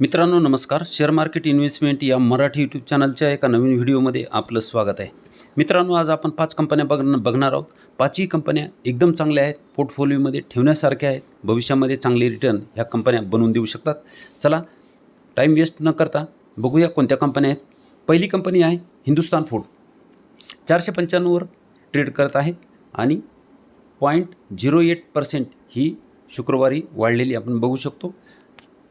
मित्रांनो नमस्कार. Share market investment या मराठी यूट्यूब चॅनलच्या एका नवीन व्हिडिओमध्ये आपलं स्वागत आहे. मित्रांनो आज आपण पाच कंपन्या बघ बघणार आहोत. पाचही कंपन्या एकदम चांगल्या आहेत पोर्टफोलिओमध्ये ठेवण्यासारख्या आहेत. भविष्यामध्ये चांगले रिटर्न ह्या कंपन्या बनवून देऊ शकतात. चला टाईम वेस्ट न करता बघूया कोणत्या कंपन्या आहेत. पहिली कंपनी आहे हिंदुस्तान फूड. चारशे पंच्याण्णववर ट्रेड करत आहे आणि पॉईंट झिरो एट पर्सेंट ही शुक्रवारी वाढलेली आपण बघू शकतो.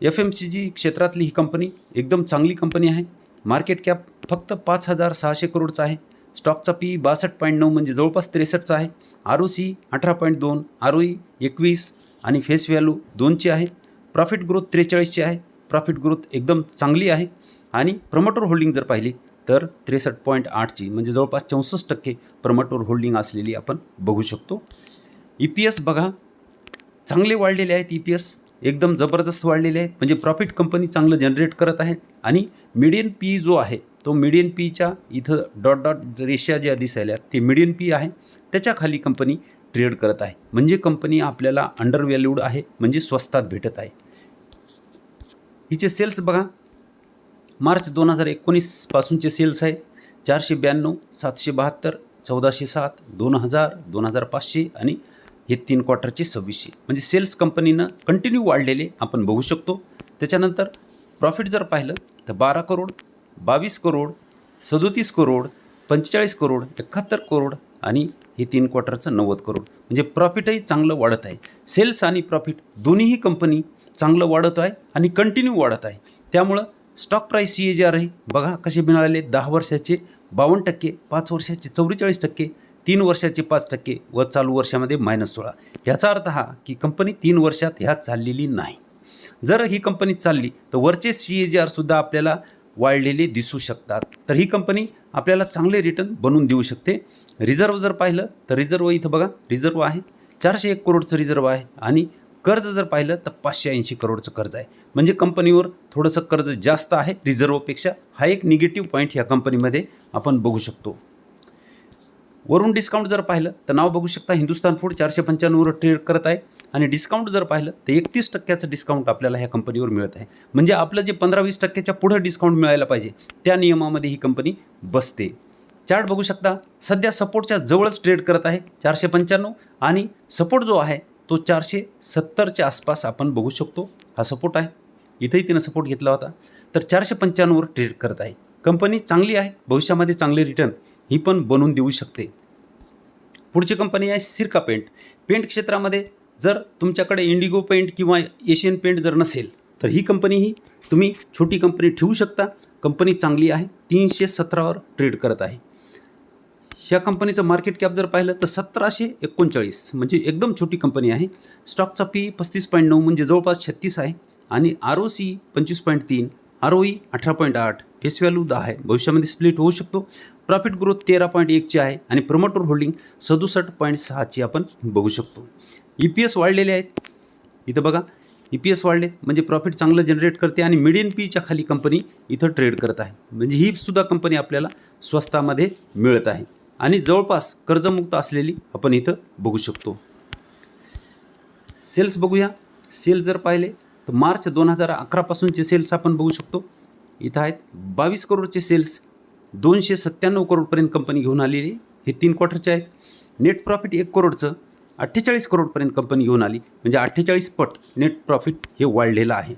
एफ एम सी जी क्षेत्रातली ही कंपनी एकदम चांगली कंपनी आहे. मार्केट कॅप फक्त पाच हजार सहाशे करोडचा आहे. स्टॉकचा पी बासष्ट पॉईंट नऊ म्हणजे जवळपास त्रेसष्टचा आहे. आर ओ सी अठरा पॉईंट दोन आर ओ ई एकवीस आणि फेस व्हॅल्यू दोनची आहे. प्रॉफिट ग्रोथ त्रेचाळीसची आहे. प्रॉफिट ग्रोथ एकदम चांगली आहे. आणि प्रमोटर होल्डिंग जर पाहिली तर त्रेसष्ट पॉईंट आठची म्हणजे जवळपास चौसष्ट टक्के प्रमोटर होल्डिंग असलेली आपण बघू शकतो. ई पी एस बघा चांगले वाढलेले आहेत ई पी एस एकदम जबरदस्त वाढलेले आहेत. म्हणजे प्रॉफिट कंपनी चांगलं जनरेट करत आहे आणि मिडियन पी जो आहे तो मिडियन पीच्या इथं डॉट डॉट रेषा ज्या दिसायल्या ते मिडियन पी आहे. त्याच्याखाली कंपनी ट्रेड करत आहे. म्हणजे कंपनी आपल्याला अंडर व्हॅल्यूड आहे. म्हणजे स्वस्तात भेटत आहे. हिचे सेल्स बघा. मार्च दोन हजार एकोणीसपासूनचे सेल्स आहेत. चारशे ब्याण्णव सातशे बहात्तर चौदाशे सात दोन हजार दोन हजार पाचशे आणि हे तीन क्वार्टरचे सव्वीसशे म्हणजे सेल्स कंपनीनं कंटिन्यू वाढलेले आपण बघू शकतो. त्याच्यानंतर प्रॉफिट जर पाहिलं तर बारा करोड बावीस करोड सदोतीस करोड पंचेचाळीस करोड एकाहत्तर करोड आणि हे तीन क्वार्टरचं नव्वद करोड. म्हणजे प्रॉफिटही चांगलं वाढत आहे. सेल्स आणि प्रॉफिट दोन्हीही कंपनी चांगलं वाढत आहे आणि कंटिन्यू वाढत आहे. त्यामुळं स्टॉक प्राईस सी ए जे आर आहे. बघा कसे मिळाले. दहा वर्षाचे बावन्न टक्के पाच वर्षाचे चौवेचाळीस टक्के. तीन वर्षाचे पाच टक्के व चालू वर्षामध्ये मायनस सोळा. ह्याचा अर्थ हा की कंपनी तीन वर्षात ह्या चाललेली नाही. जर ही कंपनी चालली तर वरचे सी ए जी आरसुद्धा आपल्याला वाढलेले दिसू शकतात. तर ही कंपनी आपल्याला चांगले रिटर्न बनवून देऊ शकते. रिझर्व जर पाहिलं तर रिझर्व इथं बघा रिझर्व आहे. चारशे एक करोडचं रिझर्व आहे. आणि कर्ज जर पाहिलं तर पाचशे ऐंशी करोडचं कर्ज आहे. म्हणजे कंपनीवर थोडंसं कर्ज जास्त आहे रिझर्वपेक्षा हा एक निगेटिव्ह पॉईंट ह्या कंपनीमध्ये आपण बघू शकतो. वरून डिस्काउंट जर पाहिलं तर नाव बघू शकता हिंदुस्तान फूड चारशे पंच्याण्णववर ट्रेड करत आहे. आणि डिस्काउंट जर पाहिलं तर एकतीस टक्क्याचं डिस्काउंट आपल्याला ह्या कंपनीवर मिळत आहे. म्हणजे आपलं जे पंधरा वीस टक्क्याच्या पुढं डिस्काउंट मिळायला पाहिजे त्या नियमामध्ये ही कंपनी बसते. चार्ट बघू शकता सध्या सपोर्टच्या जवळच ट्रेड करत आहे चारशे पंच्याण्णव. आणि सपोर्ट जो आहे तो चारशे सत्तरच्या आसपास आपण बघू शकतो. हा सपोर्ट आहे. इथंही तिनं सपोर्ट घेतला होता. तर चारशे पंच्याण्णववर ट्रेड करत आहे. कंपनी चांगली आहे भविष्यामध्ये चांगले रिटर्न ही पण बनवून देऊ शकते. पुढची कंपनी आहे सिरका पेंट पेंट क्षेत्रामध्ये जर तुमच्याकडे इंडिगो पेंट किंवा एशियन पेंट जर नसेल तर ही कंपनी ही तुम्ही छोटी कंपनी ठेवू शकता. कंपनी चांगली आहे तीनशे सतरावर ट्रेड करत आहे. ह्या कंपनीचं मार्केट कॅप जर पाहिलं तर सतराशे एकोणचाळीस म्हणजे एकदम छोटी कंपनी आहे. स्टॉकचा पी पस्तीस पॉईंट नऊ म्हणजे जवळपास छत्तीस आहे. आणि आर ओ सी पंचवीस पॉईंट तीन आर ओ ई अठरा पॉईंट आठ फेस व्हॅल्यू दहा आहे. भविष्यामध्ये स्प्लिट होऊ शकतो. प्रॉफिट ग्रोथ तेरा पॉईंट एकची आहे आणि प्रमोटर होल्डिंग सदुसष्ट पॉईंट सहाची आपण बघू शकतो. ई पी एस वाढलेले आहेत. इथं बघा ई पी एस वाढले म्हणजे प्रॉफिट चांगलं जनरेट करते आणि मिडियन पीच्या खाली कंपनी इथं ट्रेड करत आहे. म्हणजे ही सुद्धा कंपनी आपल्याला स्वस्तामध्ये मिळत आहे. आणि जवळपास कर्जमुक्त असलेली आपण इथं बघू शकतो. सेल्स बघूया. सेल्स जर पाहिले तर मार्च दोन हजार अकरापासूनचे सेल्स आपण बघू शकतो. इथं आहेत बावीस करोडचे सेल्स दोनशे सत्त्याण्णव करोडपर्यंत कंपनी घेऊन आलेली हे तीन क्वार्टरचे आहेत. नेट प्रॉफिट एक करोडचं अठ्ठेचाळीस करोडपर्यंत कंपनी घेऊन आली. म्हणजे अठ्ठेचाळीस पट नेट प्रॉफिट हे वाढलेलं आहे.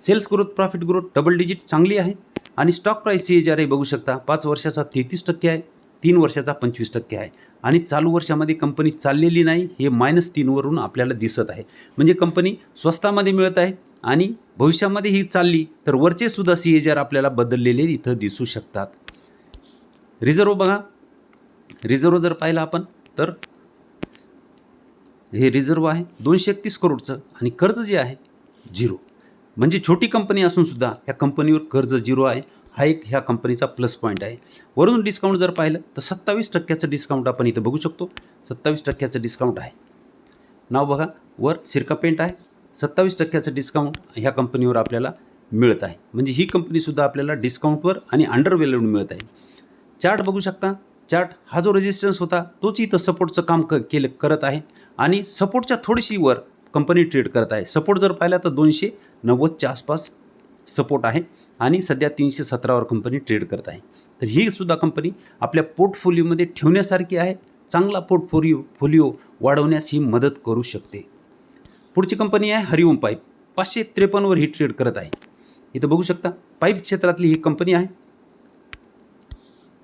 Sales growth profit growth double digit चांगली आहे. आणि stock price C H R बघू शकता पाच वर्षाचा तेहतीस टक्के आहे तीन वर्षाचा पंचवीस टक्के आहे. आणि चालू वर्षामध्ये कंपनी चाललेली नाही हे मायनस तीनवरून आपल्याला दिसत आहे. म्हणजे कंपनी स्वस्तामध्ये मिळत आहे आणि भविष्यामध्ये ही चालली तर वरचे सुद्धा सी एच आर आपल्याला बदललेले इथं दिसू शकतात. रिझर्व बघा. रिझर्व जर पाहिलं आपण तर हे रिझर्व आहे दोनशे एकतीस करोडचं आणि कर्ज जे आहे झिरो म्हणजे छोटी कंपनी असून सुद्धा ह्या कंपनीवर कर्ज झिरो आहे. हा एक ह्या कंपनीचा प्लस पॉईंट आहे. वरून डिस्काउंट जर पाहिलं तर सत्तावीस टक्क्याचं डिस्काउंट आपण इथं बघू शकतो. सत्तावीस टक्क्याचं डिस्काउंट आहे. नाव बघा. वर सिरका पेंट आहे. सत्तावीस टक्क्याचं डिस्काउंट ह्या कंपनीवर आपल्याला मिळत आहे. म्हणजे ही कंपनीसुद्धा आपल्याला डिस्काउंटवर आणि अंडर व्हॅल्यूड मिळत आहे. चार्ट बघू शकता. चार्ट हा जो रेजिस्टन्स होता तोच इथं सपोर्टचं काम क केलं करत आहे. आणि सपोर्टच्या थोडीशी वर कंपनी ट्रेड करत आहे. सपोर्ट जर पाहिला तर दोनशे नव्वदच्या आसपास सपोर्ट आहे. आणि सध्या तीनशे सतरावर कंपनी ट्रेड करत आहे. तर ही सुद्धा कंपनी आपल्या पोर्टफोलिओमध्ये ठेवण्यासारखी आहे. चांगला पोर्टफोलिओ फोलिओ वाढवण्यास ही मदत करू शकते. पुढची कंपनी आहे हरिओम पाईप. पाचशे त्रेपन्नवर ही ट्रेड करत आहे. इथं बघू शकता पाईप क्षेत्रातली ही कंपनी आहे.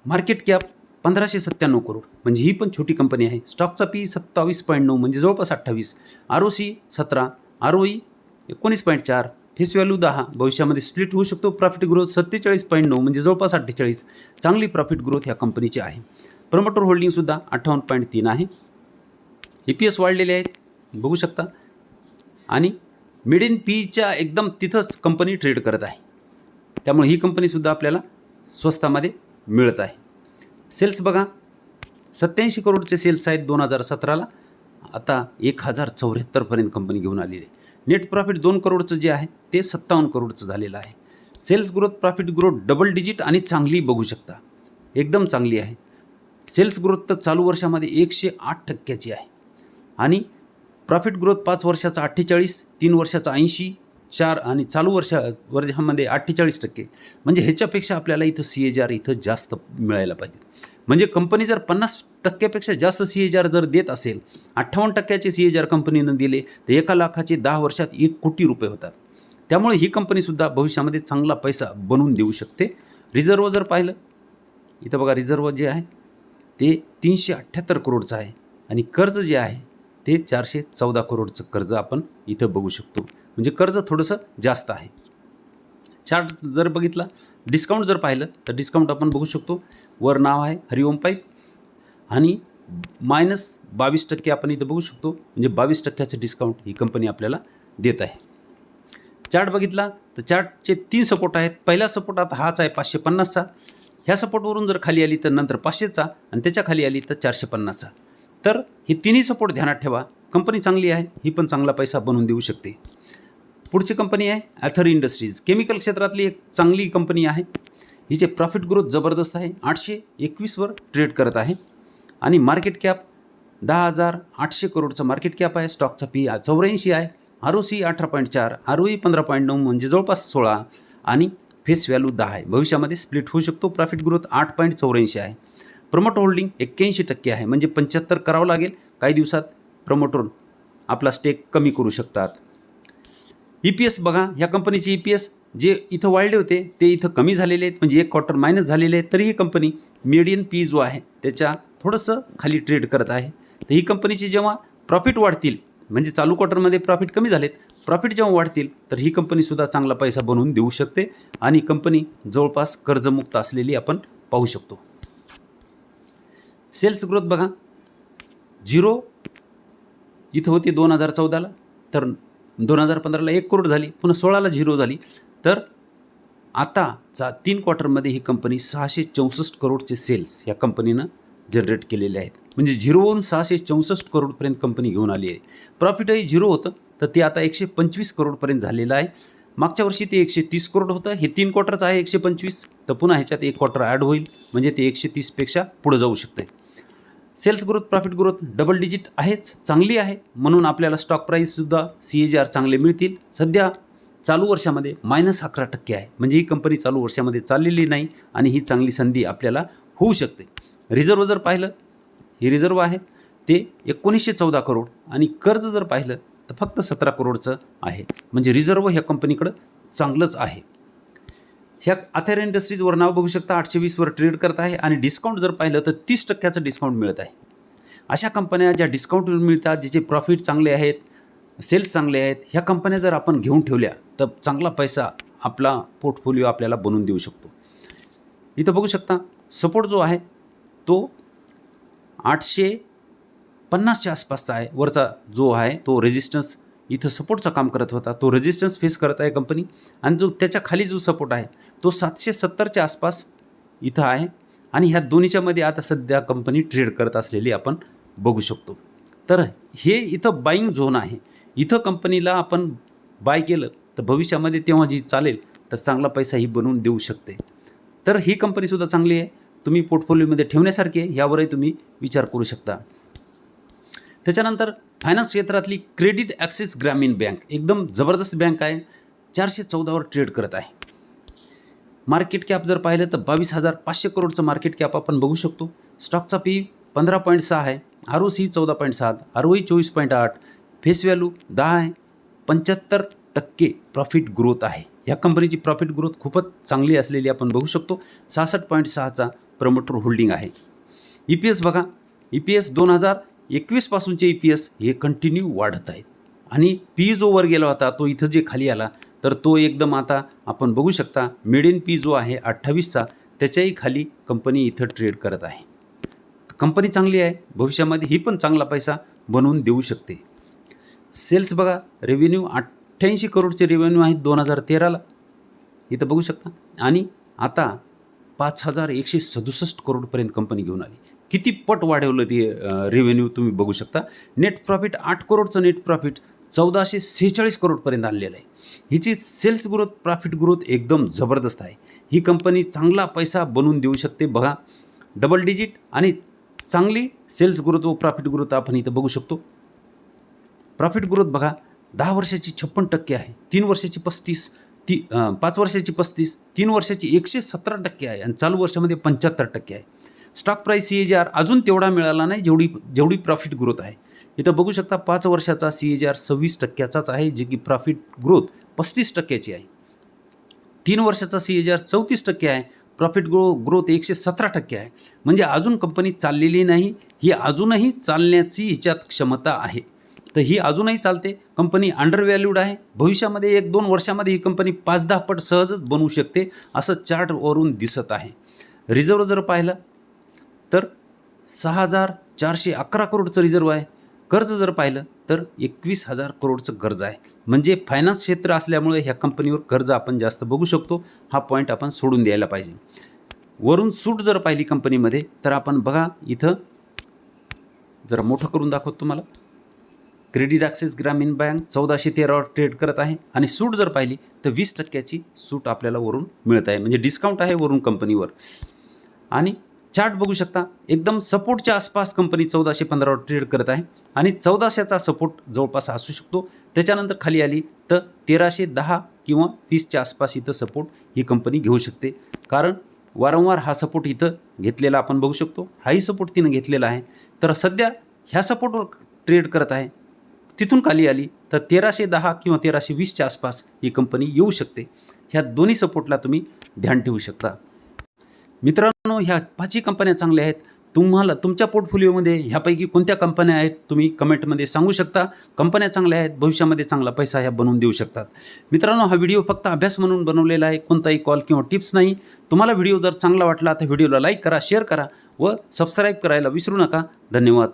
मार्केट कॅप पंधराशे सत्त्याण्णव करोड. म्हणजे ही पण छोटी कंपनी आहे. स्टॉकचा पी सत्तावीस पॉईंट नऊ म्हणजे जवळपास अठ्ठावीस. आर ओ सी सतरा आर ओ ई एकोणीस पॉईंट चार. फेस व्हॅल्यू दहा. भविष्यामध्ये स्प्लिट होऊ शकतो. प्रॉफिट ग्रोथ सत्तेचाळीस पॉईंट नऊ म्हणजे जवळपास अठ्ठेचाळीस. चांगली प्रॉफिट ग्रोथ या कंपनीची आहे. प्रमोटर होल्डिंगसुद्धा अठ्ठावन्न पॉईंट तीन आहे. ई पी एस वाढलेले आहेत. बघू शकता आणि मिड इन पीच्या एकदम तिथंच कंपनी ट्रेड करत आहे. त्यामुळे ही कंपनीसुद्धा आपल्याला स्वस्तामध्ये मिळत आहे. सेल्स बघा सत्याऐंशी करोडचे सेल्स आहेत दोन हजार सतराला. आता एक हजार चौऱ्याहत्तरपर्यंत कंपनी घेऊन आलेली आहे. नेट प्रॉफिट दोन करोडचं जे आहे ते सत्तावन्न करोडचं झालेलं आहे. Sales growth profit growth double digit आणि चांगली बघू शकता. एकदम चांगली आहे. सेल्स ग्रोथ तर चालू वर्षामध्ये एकशे आठ टक्क्याची आहे. आणि प्रॉफिट ग्रोथ पाच वर्षाचा अठ्ठेचाळीस तीन वर्षाचा ऐंशी चार आणि चालू वर्षा वर्षामध्ये अठ्ठेचाळीस टक्के. म्हणजे ह्याच्यापेक्षा आपल्याला इथं सी एच आर इथं जास्त मिळायला पाहिजे. म्हणजे कंपनी जर पन्नास टक्क्यापेक्षा जास्त सी एजार आर जर देत असेल अठ्ठावन्न टक्क्याचे सी एच आर कंपनीनं दिले तर एका लाखाचे दहा वर्षात एक कोटी रुपये होतात. त्यामुळे ही कंपनीसुद्धा भविष्यामध्ये चांगला पैसा बनवून देऊ शकते. रिझर्व जर पाहिलं इथं बघा रिझर्व जे आहे ते तीनशे अठ्ठ्याहत्तर करोडचं आहे. आणि कर्ज जे आहे ते चारशे चौदा करोडचं कर्ज आपण इथं बघू शकतो. म्हणजे कर्ज थोडंसं जास्त आहे. चार्ट जर बघितला डिस्काउंट जर पाहिलं तर डिस्काउंट आपण बघू शकतो. वर नाव आहे हरिओम पाईप आणि मायनस बावीस टक्के आपण इथं बघू शकतो. म्हणजे बावीस टक्क्याचं डिस्काउंट ही कंपनी आपल्याला देत आहे. चार्ट बघितला तर चार्टचे तीन सपोर्ट आहेत. पहिला सपोर्ट आता हाच आहे पाचशे पन्नासचा. ह्या सपोर्टवरून जर खाली आली तर नंतर पाचशेचा आणि त्याच्याखाली आली तर चारशे पन्नासचा. तर हे तिन्ही सपोर्ट ध्यानात ठेवा. कंपनी चांगली आहे ही पण चांगला पैसा बनवून देऊ शकते. पुढची कंपनी आहे ॲथर इंडस्ट्रीज केमिकल क्षेत्रातली एक चांगली कंपनी आहे. हिचे प्रॉफिट ग्रोथ जबरदस्त आहे. आठशे एकवीसवर ट्रेड करत आहे. आणि मार्केट कॅप दहा हजार आठशे करोडचं मार्केट कॅप आहे. स्टॉकचा पी चौऱ्याऐंशी आहे. आर ओ सी अठरा पॉईंट चार आर ओ ई पंधरा पॉईंट नऊ म्हणजे जवळपास सोळा. आणि फेस व्हॅल्यू दहा आहे. भविष्यामध्ये स्प्लिट होऊ शकतो. प्रॉफिट ग्रोथ आठ पॉईंट चौऱ्याऐंशी आहे. प्रमोटर होल्डिंग एक्क्याऐंशी टक्के आहे. म्हणजे पंच्याहत्तर करावं लागेल. काही दिवसात प्रमोटर आपला स्टेक कमी करू शकतात. ई पी एस बघा ह्या कंपनीचे ई पी एस जे इथं वाढले होते ते इथं कमी झालेले आहेत. म्हणजे एक क्वार्टर मायनस झालेले आहेत. तरी ही कंपनी मीडियन पी जो आहे त्याच्या थोडंसं खाली ट्रेड करत आहे. तर ही कंपनीची जेव्हा प्रॉफिट वाढतील म्हणजे चालू क्वार्टरमध्ये प्रॉफिट कमी झालेत प्रॉफिट जेव्हा वाढतील तर ही कंपनीसुद्धा चांगला पैसा बनवून देऊ शकते. आणि कंपनी जवळपास कर्जमुक्त असलेली आपण पाहू शकतो. सेल्स ग्रोथ बघा. झिरो. इथं होती दोन हजार चौदाला. तर दोन हजार पंधराला एक करोड झाली. पुन्हा सोळाला झिरो झाली. तर आताचा तीन क्वार्टरमध्ये ही कंपनी सहाशे चौसष्ट करोडचे सेल्स या कंपनीनं जनरेट केलेले आहेत. म्हणजे झिरोवरून सहाशे चौसष्ट करोडपर्यंत कंपनी घेऊन आली आहे. प्रॉफिटही झिरो होतं. तर ते आता एकशे पंचवीस करोडपर्यंत झालेलं आहे. मागच्या वर्षी ते एकशे तीस करोड होतं. हे तीन क्वार्टरचं आहे एकशे पंचवीस. तर पुन्हा ह्याच्यात एक क्वार्टर ॲड होईल. म्हणजे ते एकशे तीसपेक्षा पुढं जाऊ शकते sales growth profit growth double digit आहेच चांगली आहे. म्हणून आपल्याला स्टॉक प्राईससुद्धा सी ए जी आर चांगले मिळतील. सध्या चालू वर्षामध्ये मायनस अकरा टक्के आहे. म्हणजे ही कंपनी चालू वर्षामध्ये चाललेली नाही आणि ही चांगली संधी आपल्याला होऊ शकते. रिझर्व जर पाहिलं ही रिझर्व आहे. ते एकोणीसशे चौदा करोड आणि कर्ज जर पाहिलं तर फक्त सतरा करोडचं आहे. म्हणजे रिझर्व ह्या कंपनीकडं चांगलंच आहे. ह्या अथेर इंडस्ट्रीजवर नाव बघू शकता आठशे वीसवर ट्रेड करत आहे आणि डिस्काउंट जर पाहिलं तर तीस टक्क्याचं डिस्काउंट मिळत आहे. अशा कंपन्या ज्या डिस्काउंट मिळतात ज्याचे प्रॉफिट चांगले आहेत सेल्स चांगले आहेत ह्या कंपन्या जर आपण घेऊन ठेवल्या तर चांगला पैसा आपला पोर्टफोलिओ आपल्याला बनवून देऊ शकतो. इथं बघू शकता सपोर्ट जो आहे तो आठशे पन्नासच्या आसपासचा आहे. वरचा जो आहे तो रेजिस्टन्स इथं सपोर्टचं काम करत होता. तो रेजिस्टन्स फेस करत आहे कंपनी आणि जो त्याच्याखाली जो सपोर्ट आहे तो सातशे सत्तरच्या आसपास इथं आहे. आणि ह्या दोन्हीच्यामध्ये आता सध्या कंपनी ट्रेड करत असलेली आपण बघू शकतो. तर हे इथं बाईंग झोन आहे. इथं कंपनीला आपण बाय केलं तर भविष्यामध्ये तेव्हा जी चालेल तर चांगला पैसा ही बनवून देऊ शकते. तर ही कंपनीसुद्धा चांगली आहे. तुम्ही पोर्टफोलिओमध्ये ठेवण्यासारखी आहे. यावरही तुम्ही विचार करू शकता. त्याच्यानंतर फायनान्स क्षेत्रातली क्रेडिट ॲक्सिस ग्रामीण बँक एकदम जबरदस्त बँक आहे. चारशे चौदावर ट्रेड करत आहे. मार्केट कॅप जर पाहिलं तर बावीस हजार पाचशे करोडचं मार्केट कॅप आपण बघू शकतो. स्टॉकचा पी पंधरा पॉईंट सहा आहे. आर ओ सी चौदा पॉईंट सात आर ओ ई चोवीस पॉईंट आठ फेस व्हॅल्यू दहा आहे. पंच्याहत्तर टक्के प्रॉफिट ग्रोथ आहे. या कंपनीची प्रॉफिट ग्रोथ खूपच चांगली असलेली आपण बघू शकतो. सहासष्ट पॉईंट सहाचा प्रमोटर होल्डिंग आहे. ई पी एस बघा. ई पी एस दोन हजार एकवीसपासूनचे ई पी एस हे कंटिन्यू वाढत आहेत. आणि पी जो वर गेला होता तो इथं जे खाली आला तर तो एकदम आता आपण बघू शकता मिड इन पी जो आहे अठ्ठावीसचा त्याच्याही खाली कंपनी इथं ट्रेड करत आहे. कंपनी चांगली आहे भविष्यामध्ये ही पण चांगला पैसा बनवून देऊ शकते. सेल्स बघा रेव्हेन्यू अठ्ठ्याऐंशी करोडचे रेव्हेन्यू आहेत दोन हजार तेराला. इथं बघू शकता. आणि आता पाच हजार एकशे सदुसष्ट करोडपर्यंत कंपनी घेऊन आली. किती पट वाढवलं ते रेव्हेन्यू तुम्ही बघू शकता. नेट प्रॉफिट आठ करोडचं नेट प्रॉफिट चौदाशे सेहेचाळीस करोडपर्यंत आणलेलं आहे. हिची सेल्स ग्रोथ प्रॉफिट ग्रोथ एकदम जबरदस्त आहे. ही कंपनी चांगला पैसा बनवून देऊ शकते बघा. डबल डिजिट आणि चांगली सेल्स ग्रोथ व प्रॉफिट ग्रोथ आपण इथं बघू शकतो. प्रॉफिट ग्रोथ बघा दहा वर्षाची छप्पन टक्के आहे. तीन वर्षाची पस्तीस ती पाच वर्षाची पस्तीस तीन वर्षाची एकशे सतरा टक्के आहे. आणि चालू वर्षामध्ये पंच्याहत्तर टक्के आहे. Stock price C A G R अजून तेवढा मिळाला नाही जेवढी जेवढी प्रॉफिट ग्रोथ आहे. इथं बघू शकता पाच वर्षाचा सी ए जी आर सव्वीस टक्क्याचाच आहे जे की प्रॉफिट ग्रोथ पस्तीस टक्क्याची आहे. तीन वर्षाचा सी ए जी आर चौतीस टक्के आहे प्रॉफिट ग्रो ग्रोथ एकशे सतरा टक्के आहे. म्हणजे अजून कंपनी चाललेली नाही ही अजूनही चालण्याची हिच्यात क्षमता आहे. तर ही अजूनही चालते कंपनी अंडर व्हॅल्यूड आहे. भविष्यामध्ये एक दोन वर्षामध्ये ही कंपनी पाच दहा पट सहजच बनवू शकते असं चार्टवरून दिसत आहे. रिझर्व जर पाहिलं तर सहा हजार चारशे अकरा करोडचं रिझर्व आहे. कर्ज जर पाहिलं तर एकवीस हजार करोडचं कर्ज आहे. म्हणजे फायनान्स क्षेत्र असल्यामुळे ह्या कंपनीवर कर्ज आपण जास्त बघू शकतो. हा पॉईंट आपण सोडून द्यायला पाहिजे. वरून सूट जर पाहिली कंपनीमध्ये तर आपण बघा इथं जरा मोठं करून दाखवतो तुम्हाला. क्रेडिट ॲक्सिस ग्रामीण बँक चौदाशे तेरावर ट्रेड करत आहे. आणि सूट जर पाहिली तर वीस टक्क्याची सूट आपल्याला वरून मिळत आहे. म्हणजे डिस्काउंट आहे वरून कंपनीवर आणि चार्ट बघू शकता. एकदम सपोर्टच्या आसपास कंपनी चौदाशे पंधरावर ट्रेड करत आहे. आणि चौदाशेचा सपोर्ट जवळपास असू शकतो. त्याच्यानंतर खाली आली तर तेराशे दहा किंवा वीसच्या आसपास इथं सपोर्ट ही कंपनी घेऊ शकते. कारण वारंवार हा सपोर्ट इथं घेतलेला आपण बघू शकतो. हाही सपोर्ट तिनं घेतलेला आहे. तर सध्या ह्या सपोर्टवर ट्रेड करत आहे. तिथून खाली आली तर तेराशे दहा किंवा तेराशे वीसच्या आसपास ही कंपनी येऊ शकते. ह्या दोन्ही सपोर्टला तुम्ही ध्यान ठेवू शकता. मित्रांनो ह्या पाचही कंपन्या चांगल्या आहेत. तुम्हाला तुमच्या पोर्टफोलिओमध्ये ह्यापैकी कोणत्या कंपन्या आहेत तुम्ही कमेंटमध्ये सांगू शकता. कंपन्या चांगल्या आहेत भविष्यामध्ये चांगला पैसा ह्या बनवून देऊ शकतात. मित्रांनो हा व्हिडिओ फक्त अभ्यास म्हणून बनवलेला आहे. कोणताही कॉल किंवा टिप्स नाही. तुम्हाला व्हिडिओ जर चांगला वाटला तर व्हिडिओला लाईक करा शेअर करा व सबस्क्राईब करायला विसरू नका. धन्यवाद.